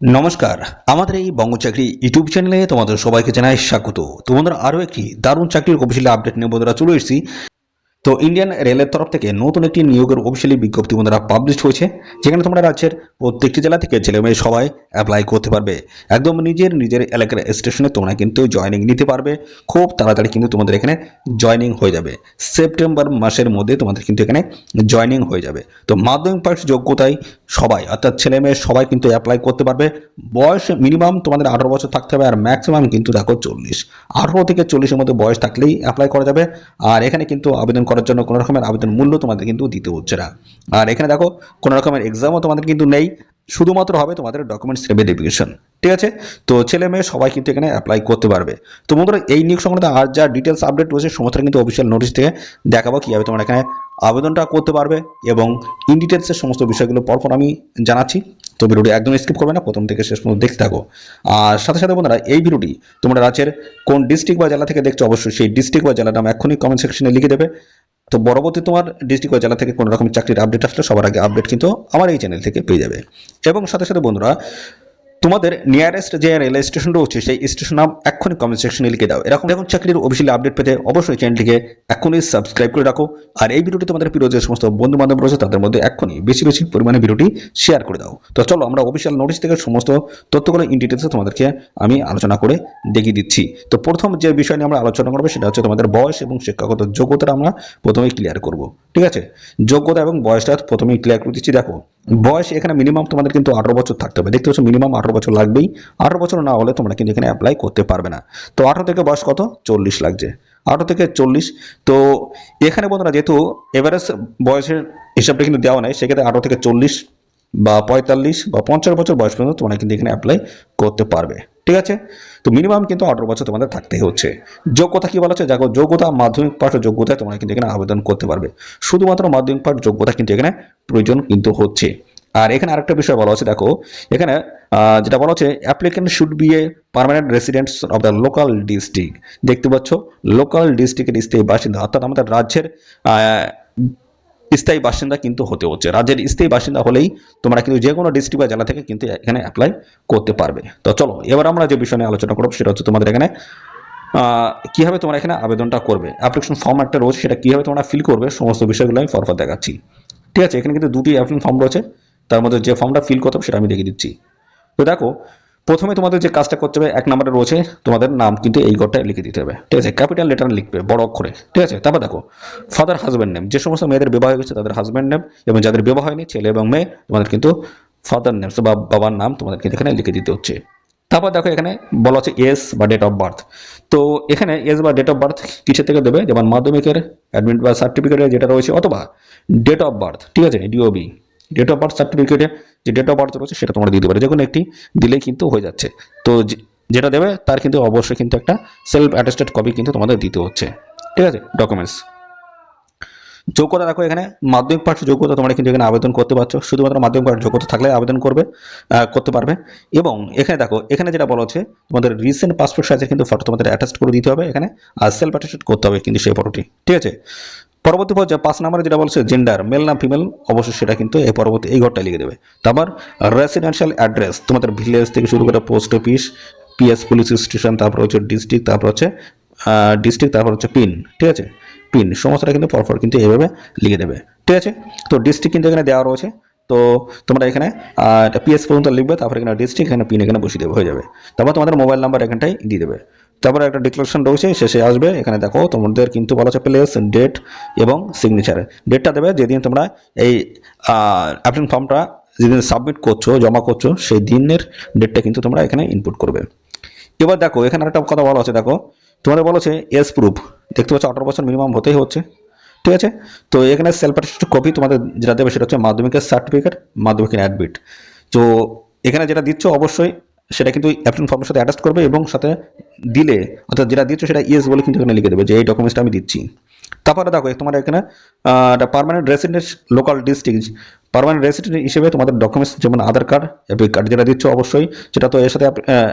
নমস্কার, আমাদের এই বঙ্গচাকরি ইউটিউব চ্যানেলে তোমাদের সবাইকে জানাই স্বাগত। তোমাদের আরও একটি দারুণ চাকরির কপিশিলে আপডেট নিয়ে বন্ধুরা চলে এসেছি। তো ইন্ডিয়ান রেলের তরফ থেকে নতুন একটি নিয়োগের অফিসিয়ালি বিজ্ঞপ্তি বন্ধুরা পাবলিশ হয়েছে, যেখানে তোমরা রাজ্যের প্রত্যেকটি জেলা থেকে ছেলে মেয়ে সবাই অ্যাপ্লাই করতে পারবে। একদম নিজের নিজের এলাকার স্টেশনে তোমরা কিন্তু জয়নিং নিতে পারবে। খুব তাড়াতাড়ি কিন্তু তোমাদের এখানে জয়নিং হয়ে যাবে। সেপ্টেম্বর মাসের মধ্যে তোমাদের কিন্তু এখানে জয়নিং হয়ে যাবে। তো মাধ্যমিক পাস যোগ্যতায় সবাই, অর্থাৎ ছেলে মেয়ে সবাই কিন্তু অ্যাপ্লাই করতে পারবে। বয়স মিনিমাম তোমাদের আঠারো বছর থাকতে হবে আর ম্যাক্সিমাম কিন্তু দেখো চল্লিশ। আঠারো থেকে চল্লিশের মধ্যে বয়স থাকলেই অ্যাপ্লাই করা যাবে। আর এখানে কিন্তু আবেদন করার জন্য কোনো রকমের আবেদন মূল্য তোমাদের কিন্তু দিতে হচ্ছে না। আর এখানে দেখো, কোনো রকমের এক্সামও তোমাদের কিন্তু নেই, শুধুমাত্র হবে তোমাদের ডকুমেন্টস ভেরিফিকেশন ঠিক আছে? তো ছেলে মেয়ে সবাই কিন্তু এখানে অ্যাপ্লাই করতে পারবে। তো বন্ধুরা, এই নিয়োগ সংক্রান্ত আর যা ডিটেলস আপডেট রয়েছে, সমস্ত কিন্তু অফিসিয়াল নোটিশ থেকে দেখাবো কীভাবে তোমরা এখানে আবেদনটা করতে পারবে এবং ইন ডিটেলসের সমস্ত বিষয়গুলো পরপর আমি জানাচ্ছি। তো ভিডিওটি একদম স্কিপ করবে না, প্রথম থেকে শেষ পর্যন্ত দেখতে থাকো। আর সাথে সাথে বন্ধুরা, এই ভিডিওটি তোমরা রাজ্যের কোন ডিস্ট্রিক্ট বা জেলা থেকে দেখছ, অবশ্যই সেই ডিস্ট্রিক্ট বা জেলার নাম এখনই কমেন্ট সেকশনে লিখে দেবে। তো পরবর্তী তোমার ডিস্ট্রিক্ট জেলা থেকে কোনো রকম চাকরির আপডেট আসলে সবার আগে আপডেট কিন্তু আমার এই চ্যানেল থেকে পেয়ে যাবে। এবং সাথে সাথে বন্ধুরা তোমাদের নিয়ারেস্ট যে রেল স্টেশন রয়েছে, সেই স্টেশন নাম এক্ষুনি কমেন্ট সেকশনে লিখে দাও। এরকম এখন চাকরির অফিসিয়ালি আপডেট পেতে অবশ্যই চ্যানেলটিকে এখনই সাবস্ক্রাইব করে রাখো। আর এই ভিডিওটি তোমাদের প্রিয় যে সমস্ত বন্ধু বান্ধব রয়েছে, তাদের মধ্যে এক্ষুনি বেশি বেশি পরিমাণে ভিডিওটি শেয়ার করে দাও। তো চলো আমরা অফিসিয়াল নোটিশ থেকে সমস্ত তথ্যগুলো ইন ডিটেলসে তোমাদেরকে আমি আলোচনা করে দেখিয়ে দিচ্ছি। তো প্রথম যে বিষয় নিয়ে আমরা আলোচনা করব, সেটা হচ্ছে তোমাদের বয়স এবং শিক্ষাগত যোগ্যতাটা আমরা প্রথমেই ক্লিয়ার করব। ঠিক আছে? যোগ্যতা এবং বয়সটা প্রথমেই ক্লিয়ার করে দিচ্ছি, দেখো। বয়স এখানে মিনিমাম তোমাদের কিন্তু আঠারো বছর থাকতে হবে। দেখতে পাচ্ছ মিনিমাম আঠারো বছর লাগবেই। আঠারো বছর না হলে তোমরা কিন্তু এখানে অ্যাপ্লাই করতে পারবে না। তো আঠারো থেকে বয়স কত? চল্লিশ লাগছে। আঠারো থেকে চল্লিশ। তো এখানে বন্ধুরা যেহেতু এভারেজ বয়সের হিসাবটা কিন্তু দেওয়া নাই, সেক্ষেত্রে আঠারো থেকে চল্লিশ বা পঁয়তাল্লিশ বা পঞ্চাশ বছর বয়স পর্যন্ত তোমরা কিন্তু এখানে অ্যাপ্লাই করতে পারবে। ঠিক আছে? তো মিনিমাম কিন্তু আঠারো বছর তোমাদের থাকতেই হচ্ছে। যোগ্যতা কি বলা হচ্ছে দেখো, যোগ্যতা, মাধ্যমিক পাঠ যোগ্যতায় তোমরা কিন্তু এখানে আবেদন করতে পারবে। শুধুমাত্র মাধ্যমিক পাঠ যোগ্যতা কিন্তু এখানে প্রয়োজন কিন্তু হচ্ছে। আর এখানে আরেকটা বিষয় বলা হচ্ছে, দেখো, এখানে যেটা বলা হচ্ছে applicant should be a permanent residents of the local district দেখতে পাচ্ছ লোকাল ডিস্ট্রিক্টের স্থায়ী বাসিন্দা, অর্থাৎ আমাদের রাজ্যের স্থায়ী বাসিন্দা কিন্তু হতে হচ্ছে। রাজ্যের স্থায়ী বাসিন্দা হলেই তোমরা কিন্তু যে কোনো ডিস্ট্রিক্ট বা জেলা থেকে কিন্তু এখানে অ্যাপ্লাই করতে পারবে। তো চলো, এবার আমরা যে বিষয় নিয়ে আলোচনা করব সেটা হচ্ছে তোমাদের এখানে কীভাবে তোমরা এখানে আবেদনটা করবে? অ্যাপ্লিকেশন ফর্ম একটা রয়েছে, সেটা কীভাবে তোমরা ফিল করবে? সমস্ত বিষয়গুলো আমি ফরফর দেখাচ্ছি। ঠিক আছে, এখানে কিন্তু দুটি অ্যাপ্লিকেশন ফর্ম রয়েছে। তার মধ্যে যে ফর্মটা ফিল করতে হবে সেটা আমি দেখিয়ে দিচ্ছি। তো দেখো প্রথমে তোমাদের যে কাজটা করতে হবে, এক নম্বরে রয়েছে তোমাদের নাম কিন্তু এই ঘরটায় লিখে দিতে হবে। ঠিক আছে ক্যাপিটাল লেটার লিখবে, বড় অক্ষরে। ঠিক আছে, তারপর দেখো ফাদার হাজব্যান্ড নেম যে সমস্ত মেয়েদের বিবাহ হয়ে গেছে তাদের হাজব্যান্ড নেম এবং যাদের বিবাহ হয়নি, ছেলে এবং মেয়ে, তোমাদের কিন্তু ফাদার নেম বা বাবার নাম তোমাদের কিন্তু এখানে লিখে দিতে হচ্ছে। তারপর দেখো, এখানে বলা হচ্ছে এস বা ডেট অফ বার্থ তো এখানে এস বা ডেট অফ বার্থ কিসের থেকে দেবে? যেমন মাধ্যমিকের অ্যাডমিট বা সার্টিফিকেটে যেটা রয়েছে, অথবা ডেট অফ বার্থ ঠিক আছে ডিওবি ডেট অফ বার্থ সার্টিফিকেটে যে ডেট অফ বার্থ রয়েছে সেটা তোমরা দিতে পারো। যে কোনো একটি দিলেই কিন্তু হয়ে যাচ্ছে। তো যেটা দেবে তার কিন্তু অবশ্যই কিন্তু একটা সেলফ অ্যাটেস্টেড কপি কিন্তু তোমাদের দিতে হচ্ছে। ঠিক আছে? ডকুমেন্টস যোগ্যতা দেখো এখানে, মাধ্যমিক পাঠ যোগ্যতা তোমরা কিন্তু এখানে আবেদন করতে পারছ। শুধুমাত্র মাধ্যমিক পাঠ যোগ্যতা থাকলে আবেদন করবে করতে পারবে। এবং এখানে দেখো, এখানে যেটা বলা হচ্ছে, তোমাদের রিসেন্ট পাসপোর্ট সাইজের কিন্তু ফটো তোমাদের অ্যাটাচ করে দিতে হবে এখানে, আর সেলফ অ্যাটেস্টেড করতে হবে কিন্তু সেই ফটোটি ঠিক আছে? পরবর্তী পর্যায়ে পাঁচ নম্বরে যেটা বলছে জেন্ডার মেল না ফিমেল অবশ্যই সেটা কিন্তু এই পরবর্তী এই ঘরটা লিখে দেবে। তারপর রেসিডেন্সিয়াল অ্যাড্রেস তোমাদের ভিলেজ থেকে শুরু করে post office PS police station তারপর হচ্ছে ডিস্ট্রিক্ট তারপর হচ্ছে ডিস্ট্রিক্ট তারপর হচ্ছে পিন ঠিক আছে? পিন সমস্তটা কিন্তু পরপর কিন্তু এইভাবে লিখে দেবে, ঠিক আছে? তো ডিস্ট্রিক্ট কিন্তু এখানে দেওয়া রয়েছে। তো তোমরা এখানে পিএস পর্যন্ত লিখবে, তারপর এখানে ডিস্ট্রিক্ট এখানে পিন এখানে বসিয়ে দেবে, হয়ে যাবে। তারপর তোমাদের মোবাইল নাম্বার এখানটাই দিয়ে দেবে। তারপরে একটা ডিক্লারেশন রয়েছে, শেষে আসবে। এখানে দেখো, তোমাদের কিন্তু বলা হচ্ছে প্লেস ডেট এবং সিগনেচার ডেটটা দেবে যেদিন তোমরা এই অ্যাপ্লিকেশন ফর্মটা যেদিন সাবমিট করছ, জমা করছ, সেই দিনের ডেটটা কিন্তু তোমরা এখানে ইনপুট করবে। এবার দেখো, এখানে একটা কথা বলা আছে দেখো। তোমাদের বলা হচ্ছে এস প্রুফ দেখতে পাচ্ছ, আঠারো বছর মিনিমাম হতেই হচ্ছে। ঠিক আছে? তো এখানে সেলফ অ্যাটেস্টেড কপি তোমাদের যেটা দেবে, সেটা হচ্ছে মাধ্যমিকের সার্টিফিকেট মাধ্যমিকের অ্যাডমিট তো এখানে যেটা দিচ্ছ, অবশ্যই সেটা কিন্তু অ্যাপ্লিকেশন ফর্মের সাথে অ্যাটাচ করবে এবং সাথে দিলে, অর্থাৎ যেটা দিচ্ছ সেটা ইয়েস বলে কিন্তু এখানে লিখে দেবে যে এই ডকুমেন্টসটা আমি দিচ্ছি। তারপরে দেখো, তোমার এখানে একটা permanent resident local district permanent resident হিসেবে তোমাদের ডকুমেন্টস যেমন আধার কার্ড এপিক কার্ড যেটা দিচ্ছ অবশ্যই, সেটা তো এর সাথে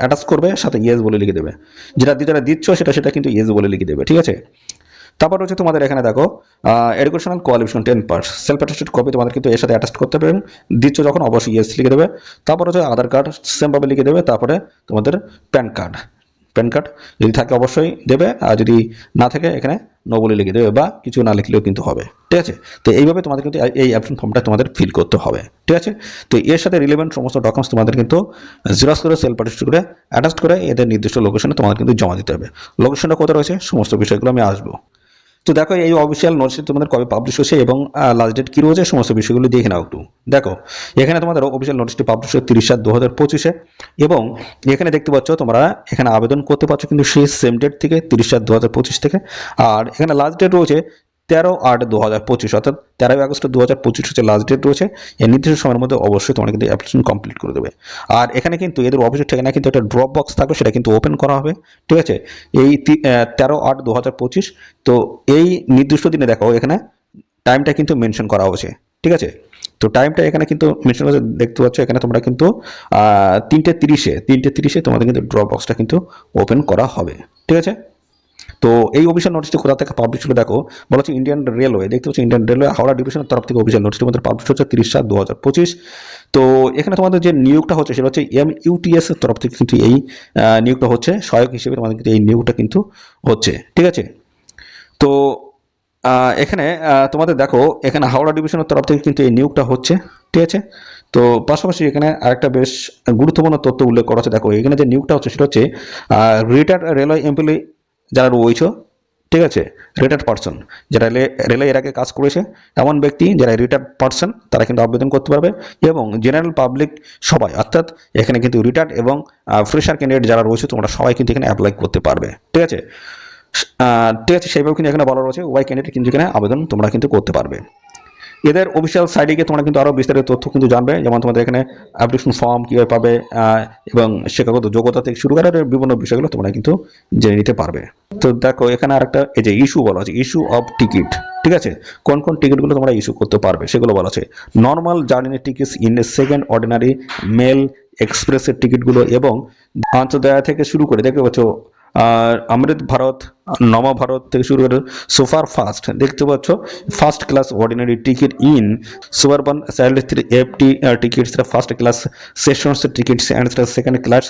অ্যাটাচ করবে, সাথে ইয়েস বলে লিখে দেবে। যেটা যেটা দিচ্ছ সেটা সেটা কিন্তু ইয়েস বলে লিখে দেবে, ঠিক আছে? তারপর হচ্ছে তোমাদের এখানে দেখো educational qualification ten pass self attested copy তোমাদের কিন্তু এর সাথে অ্যাটাচ করতে হবে দিচ্ছ যখন অবশ্যই ইয়েস লিখে দেবে, তারপর হচ্ছে আধার কার্ড সেমভাবে লিখে দেবে, তারপরে তোমাদের প্যান কার্ড প্যান কার্ড যদি থাকে অবশ্যই দেবে, আর যদি না থাকে এখানে নো বলে লিখে দেবে, বা কিছু না লিখলেও কিন্তু হবে। ঠিক আছে? তো এইভাবে তোমাদের কিন্তু এই অ্যাপশন ফর্মটা তোমাদের ফিল করতে হবে। ঠিক আছে? তো এর সাথে রিলেভেন্ট সমস্ত ডকুমেন্টস তোমাদের কিন্তু জেরক্স করে সেলফ অ্যাটেস্ট করে অ্যাটাচ করে, এদের নির্দিষ্ট লোকেশনে তোমাদের কিন্তু জমা দিতে হবে। লোকেশনটা কোথায় রয়েছে? সমস্ত বিষয়গুলো আমি আসব। তো দেখো, এই অফিসিয়াল নোটসটি তোমাদের কবে পাবলিশ হচ্ছে এবং লাস্ট ডেট কী রয়েছে, সমস্ত বিষয়গুলো দেখে নাও একটু। দেখো, এখানে তোমাদের অফিসিয়াল নোটিশটি পাবলিশ হচ্ছে তিরিশ সাত দু হাজার পঁচিশে এবং এখানে দেখতে পাচ্ছ তোমরা এখানে আবেদন করতে পারছ কিন্তু সেই সেম ডেট থেকে তিরিশ সাত দু হাজার পঁচিশ থেকে। আর এখানে লাস্ট ডেট রয়েছে তেরো আট দু হাজার পঁচিশ, অর্থাৎ তেরোই আগস্ট দু হাজার পঁচিশ হচ্ছে লাস্ট ডেট রয়েছে। এই নির্দিষ্ট সময়ের মধ্যে অবশ্যই তোমরা কিন্তু অ্যাপ্লিকেশন কমপ্লিট করে দেবে। আর এখানে কিন্তু এদের অফিসের ঠিকানা কিন্তু একটা ড্রপ বক্স থাকবে, সেটা কিন্তু ওপেন করা হবে। ঠিক আছে? এই তেরো আট দু হাজার পঁচিশ, তো এই নির্দিষ্ট দিনে দেখো এখানে টাইমটা কিন্তু মেনশন করা হয়েছে। ঠিক আছে? তো টাইমটা এখানে কিন্তু মেনশন করা দেখতে পাচ্ছ এখানে তোমরা কিন্তু তিনটে তিরিশে তিনটে তিরিশে তোমাদের কিন্তু ড্রপ বক্সটা কিন্তু ওপেন করা হবে। ঠিক আছে? তো এই অফিসিয়াল নোটিশটি কোথা থেকে পাবলিশ হলো। দেখো, বলা হচ্ছে ইন্ডিয়ান রেলওয়ে দেখতে পাচ্ছ ইন্ডিয়ান রেলওয়ে হাওড়া ডিভিশনের তরফ থেকে অফিসিয়াল নোটিশটি তোমাদের পাবলিশ হচ্ছে তিরিশ সাত দু হাজার পঁচিশ। তো এখানে তোমাদের যে নিয়োগটা হচ্ছে, সেটা হচ্ছে এম ইউটিএস এর তরফ থেকে কিন্তু এই নিয়োগটা হচ্ছে। সহায়ক হিসেবে তোমাদের কিন্তু এই নিয়োগটা কিন্তু হচ্ছে। ঠিক আছে? তো এখানে তোমাদের দেখো, এখানে হাওড়া ডিভিশনের তরফ থেকে কিন্তু এই নিয়োগটা হচ্ছে। ঠিক আছে? তো পাশাপাশি এখানে আরেকটা বেশ গুরুত্বপূর্ণ তথ্য উল্লেখ করা আছে দেখো, এখানে যে নিয়োগটা হচ্ছে, সেটা হচ্ছে রিটায়ার্ড রেলওয়ে এমপ্লয়ি যারা রয়েছে, ঠিক আছে? রিটায়ার্ড পার্সন যারা রেলে এর আগে কাজ করেছে, এমন ব্যক্তি যারা রিটায়ার্ড পার্সন তারা কিন্তু আবেদন করতে পারবে এবং জেনারেল পাবলিক সবাই, অর্থাৎ এখানে কিন্তু রিটায়ার্ড এবং ফ্রেশার ক্যান্ডিডেট যারা রয়েছে, তোমরা সবাই কিন্তু এখানে অ্যাপ্লাই করতে পারবে, ঠিক আছে? ঠিক আছে, সেইভাবে কিন্তু এখানে বলা রয়েছে ওয়াই ক্যান্ডিডেট কিন্তু এখানে আবেদন তোমরা কিন্তু করতে পারবে। এদের অফিসিয়াল সাইটে গিয়ে তোমরা কিন্তু আরও বিস্তারিত তথ্য কিন্তু জানবে। যেমন তোমাদের এখানে অ্যাপ্লিকেশন ফর্ম কীভাবে পাবে এবং শিক্ষাগত যোগ্যতা থেকে শুরু করে বিভিন্ন বিষয়গুলো তোমরা কিন্তু জেনে নিতে পারবে। তো দেখো, এখানে আরেকটা এই যে ইস্যু বলা আছে ইস্যু অফ টিকিট ঠিক আছে? কোন কোন টিকিটগুলো তোমরা ইস্যু করতে পারবে সেগুলো বলা আছে। নর্মাল জার্নির tickets in second ordinary mail এক্সপ্রেসের টিকিটগুলো এবং আন্তর্দয়া থেকে শুরু করে, দেখতে পাচ্ছ অমৃত ভারত, নব ভারত থেকে শুরু করে সুপার ফাস্ট, দেখতে পাচ্ছ? First class ordinary ticket in suburban child F T tickets first class seasons tickets and second class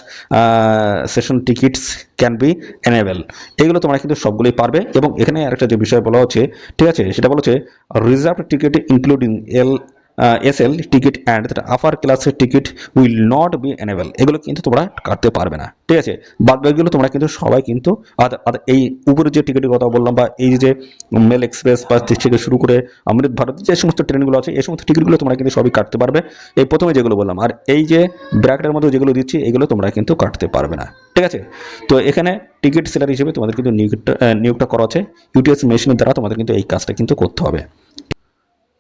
season tickets can be enable এগুলো তোমরা কিন্তু সবগুলোই পারবে এবং এখানে আরেকটা যে বিষয় বলা হচ্ছে, ঠিক আছে? সেটা বলা হচ্ছে reserve ticket including L S L ticket and upper ক্লাসের ticket will not be enable এগুলো কিন্তু তোমরা কাটতে পারবে না। ঠিক আছে? বাদ বাকিগুলো তোমরা কিন্তু সবাই কিন্তু এই উপরে যে টিকিটের কথা বললাম বা এই যে মেল এক্সপ্রেস বা থেকে শুরু করে অমৃত ভারত যে সমস্ত ট্রেনগুলো আছে, এই সমস্ত টিকিটগুলো তোমরা কিন্তু সবই কাটতে পারবে। এই প্রথমে যেগুলো বললাম, আর এই যে ব্র্যাকেটের মধ্যে যেগুলো দিচ্ছি, এগুলো তোমরা কিন্তু কাটতে পারবে না। ঠিক আছে? তো এখানে টিকিট সেলার হিসেবে তোমাদের কিন্তু নিয়োগটা নিয়োগটা করা আছে। ইউটিএস মেশিনের দ্বারা তোমাদের কিন্তু এই কাজটা কিন্তু করতে হবে।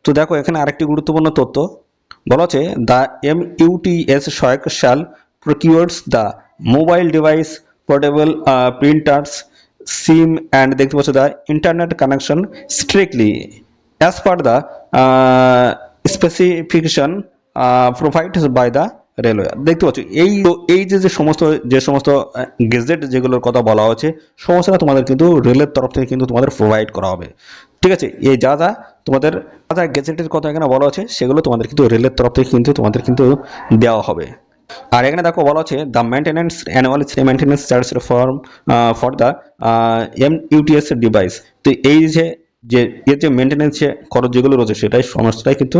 তো দেখো, এখানে আরেকটি গুরুত্বপূর্ণ তথ্য। বলা আছে দ্য এম ইউটিএস সহায়ক shall procures the mobile device portable printers SIM and দেখতে পাচ্ছ the internet connection strictly as per the specification provide by the railway দেখতে পাচ্ছ, এই এই যে যে সমস্ত যে সমস্ত গেজেট যেগুলোর কথা বলা হচ্ছে সমস্তটা তোমাদের কিন্তু রেলের তরফ থেকে কিন্তু তোমাদের প্রোভাইড করা হবে। ঠিক আছে, এই যা যা তোমাদের যা যা গেজেটের কথা এখানে বলা আছে, সেগুলো তোমাদের কিন্তু রেলের তরফ থেকে কিন্তু তোমাদের কিন্তু দেওয়া হবে। আর এখানে দেখো বলা আছে the maintenance annual maintenance charge form for the M UTS device তো এই যে যে, এর যে মেনটেন্যান্স খরচ যেগুলো রয়েছে, সেটাই সমস্তটাই কিন্তু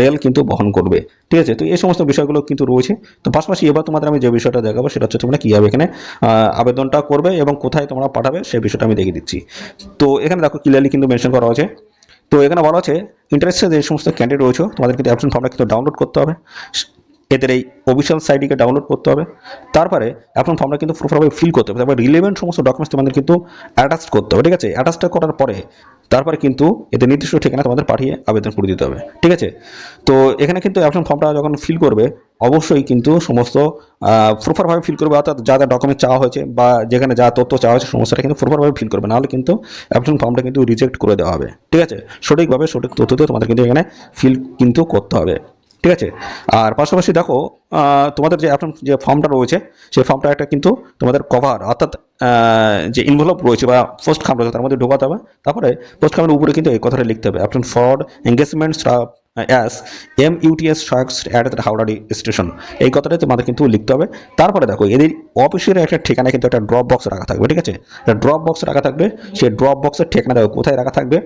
রেল কিন্তু বহন করবে। ঠিক আছে? তো এই সমস্ত বিষয়গুলো কিন্তু রয়েছে। তো পাশাপাশি এবার তোমাদের আমি যে বিষয়টা দেখাবো, সেটা হচ্ছে তোমরা কীভাবে এখানে আবেদনটা করবে এবং কোথায় তোমরা পাঠাবে, সেই বিষয়টা আমি দেখিয়ে দিচ্ছি। তো এখানে দেখো ক্লিয়ারলি কিন্তু মেনশন করা আছে তো এখানে বলা আছে ইন্টারেস্টে যে সমস্ত ক্যান্ডিডেট রয়েছে, তোমাদের কিন্তু অ্যাপশন ফর্মটা কিন্তু ডাউনলোড করতে হবে। এদের এই অফিসিয়াল সাইটটিকে ডাউনলোড করতে হবে। তারপরে অ্যাপশন ফর্মটা কিন্তু প্রপারভাবে ফিল করতে হবে। তারপরে রিলেভেন্ট সমস্ত ডকুমেন্টস তোমাদের কিন্তু অ্যাটাচ করতে হবে, ঠিক আছে? অ্যাটাচটা করার পরে তারপরে কিন্তু এদের নির্দিষ্ট ঠিকানা তোমাদের পাঠিয়ে আবেদন করে দিতে হবে, ঠিক আছে? তো এখানে কিন্তু অ্যাপশন ফর্মটা যখন ফিল করবে, অবশ্যই কিন্তু সমস্ত প্রপারভাবে ফিল করবে, অর্থাৎ যা যা ডকুমেন্ট চাওয়া হয়েছে বা যেখানে যা তথ্য চাওয়া হয়েছে, সমস্তটা কিন্তু প্রপারভাবে ফিল করবে। নাহলে কিন্তু অ্যাপশন ফর্মটা কিন্তু রিজেক্ট করে দেওয়া হবে, ঠিক আছে? সঠিকভাবে সঠিক তথ্য দিয়ে তোমাদের কিন্তু এখানে ফিল কিন্তু করতে হবে। ঠিক আছে? আর পাশাপাশি দেখো তোমাদের যে এখন যে ফর্মটা রয়েছে সেই ফর্মটা একটা কিন্তু তোমাদের কভার অর্থাৎ যে ইনভলভ রয়েছে বা পোস্ট খাম রয়েছে, তার মধ্যে ঢোকাতে হবে। তারপরে পোস্ট খামের উপরে কিন্তু এই কথাটা লিখতে হবে। আপনার fraud engagements as M UTS sharks at Howrah station এই কথাটা তোমাদের কিন্তু লিখতে হবে। তারপরে দেখো, এদের অফিসের একটা ঠিকানা কিন্তু একটা ড্রপ বক্স রাখা থাকবে, ঠিক আছে? ড্রপ বক্স রাখা থাকবে সেই ড্রপ বক্সের ঠিকানা দেখো, কোথায় রাখা থাকবে?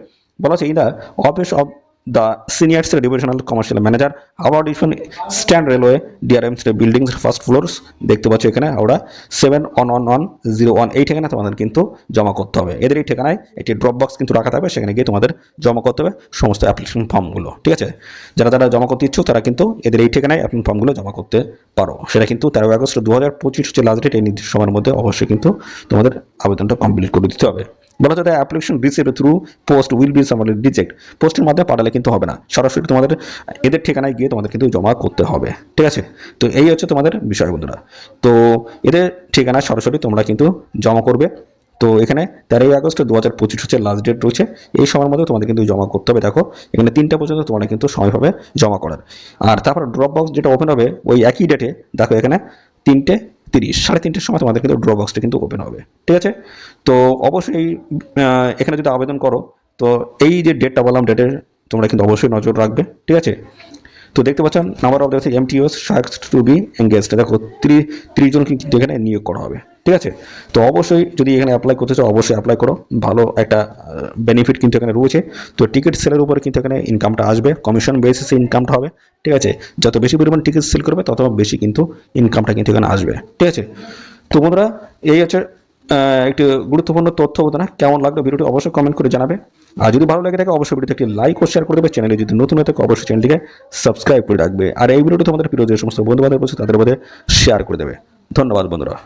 বলা in the office of the senior divisional commercial manager Howrah division stand railway DRMs building first floors দেখতে পাচ্ছ এখানে, Howrah seven one one one zero one এই ঠিকানা তোমাদের কিন্তু জমা করতে হবে। এদের এই ঠিকানায় একটি ড্রপ বক্স কিন্তু রাখা থাকবে, সেখানে গিয়ে তোমাদের জমা করতে হবে সমস্ত অ্যাপ্লিকেশন ফর্মগুলো ঠিক আছে? যারা যারা জমা করতে ইচ্ছুক, তারা কিন্তু এদের এই ঠিকানায় অ্যাপ্লিকেশন ফর্মগুলো জমা করতে পারো। সেটা কিন্তু তেরোই আগস্ট দু হাজার পঁচিশ হচ্ছে লাস্ট ডেট এই নির্দিষ্ট সময়ের মধ্যে অবশ্যই কিন্তু তোমাদের আবেদনটা কমপ্লিট করে দিতে হবে। বলা হচ্ছে application receive through post will be summarily reject পোস্টের মাধ্যমে পাঠালে কিন্তু হবে না। সরাসরি তোমাদের এদের ঠিকানায় গিয়ে তোমাদের কিন্তু জমা করতে হবে। ঠিক আছে? তো এই হচ্ছে তোমাদের বিষয় বন্ধুরা। তো এদের ঠিকানায় সরাসরি তোমরা কিন্তু জমা করবে। তো এখানে তেরোই আগস্ট দু হাজার পঁচিশ হচ্ছে লাস্ট ডেট রয়েছে। এই সময়ের মধ্যে তোমাদের কিন্তু জমা করতে হবে। দেখো, এখানে তিনটা পর্যন্ত তোমরা কিন্তু সময় পাবে জমা করার। আর তারপর ড্রপ বক্স যেটা ওপেন হবে, ওই একই ডেটে দেখো এখানে তিনটে তিরিশ, সাড়ে তিনটের সময় তোমাদের কিন্তু ড্র বক্সটা কিন্তু ওপেন হবে, ঠিক আছে? তো অবশ্যই এখানে যদি আবেদন করো, তো এই যে ডেটটা বললাম ডেটের তোমরা কিন্তু অবশ্যই নজর রাখবে, ঠিক আছে? তো দেখতে পাচ্ছেন নাম্বার অফ দেখছে MTOs sharks to be engaged দেখো ত্রিশ জন কিন্তু এখানে নিয়োগ করা হবে, ঠিক আছে? তো অবশ্যই যদি এখানে অ্যাপ্লাই করতে চাও, অবশ্যই অ্যাপ্লাই করো। ভালো একটা বেনিফিট কিন্তু এখানে রয়েছে। তো টিকিট সেলের উপরে কিন্তু এখানে ইনকামটা আসবে কমিশন বেসিসে ইনকামটা হবে, ঠিক আছে? যত বেশি পরিমাণ টিকিট সেল করবে, তত বেশি কিন্তু ইনকামটা কিন্তু এখানে আসবে, ঠিক আছে? তো বন্ধুরা, এই হচ্ছে একটি গুরুত্বপূর্ণ তথ্য হতো না, কেমন লাগল ভিডিওটি অবশ্যই কমেন্ট করে জানাবে। আর যদি ভালো লাগে থাকে, অবশ্যই ভিডিওতে একটি লাইক ও শেয়ার করে দেবে। চ্যানেলে যদি নতুন হয়ে থাকে, অবশ্যই চ্যানেলটিকে সাবস্ক্রাইব করে রাখবে। আর এই ভিডিওটি তোমাদের প্রিয় যে সমস্ত বন্ধু বান্ধব তাদের মধ্যে শেয়ার করে দেবে। ধন্যবাদ, বন্ধুরা।